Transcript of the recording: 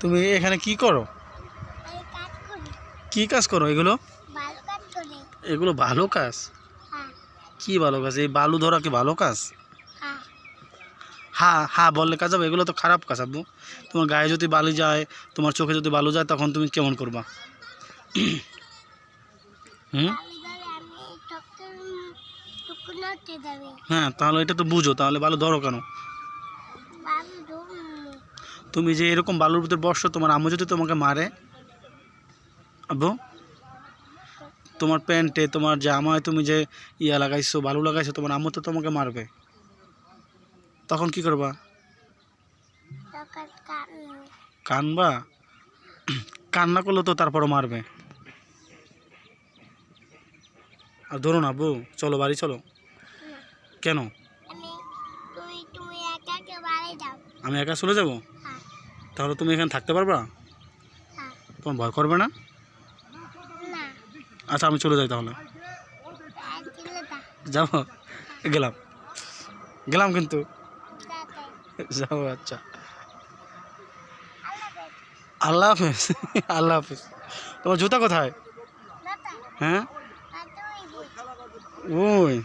তুমি এখানে কি করো? কি কাজ করো এগুলো? এগুলো ভালো কাজ? হ্যাঁ। কি ভালো কাজ? এই বালু ধরা কি ভালো কাজ? হ্যাঁ। হ্যাঁ হ্যাঁ বললে কাজ হবে। এগুলো তো খারাপ কাজ আব্বু। তোমার গায়ে যদি বালি যায় তোমার চোখে যদি বালু যায় তখন তুমি কেমন করবা? হুম? হ্যাঁ তাহলে এটা তো বুঝো। তাহলে বালু ধরো কেন? তুমি যে এরকম বালুর ভিতরে বসো তোমার আম্মু যদি তোমাকে মারে আব্বু তোমার প্যান্টে তোমার জামায় তুমি যে ইয়া লাগাইছো বালু লাগাইছো তোমার আম্মু তো তোমাকে মারবে। তখন কি করবা? কানবা? কান্না করলে তো তারপরও মারবে। আর ধরুন আব্বু চলো বাড়ি চলো। কেন? আমি একা আমি চলে যাব? তাহলে তুমি এখানে থাকতে পারবা? হ্যাঁ। তোমার ভয় করবে না? আচ্ছা আমি চলে যাই তাহলে। যাব গেলাম। গেলাম কিন্তু। যাব আচ্ছা। আল্লাহ হাফেজ। আল্লাহ হাফেজ। তোমার জুতা কোথায়? হ্যাঁ? ওই।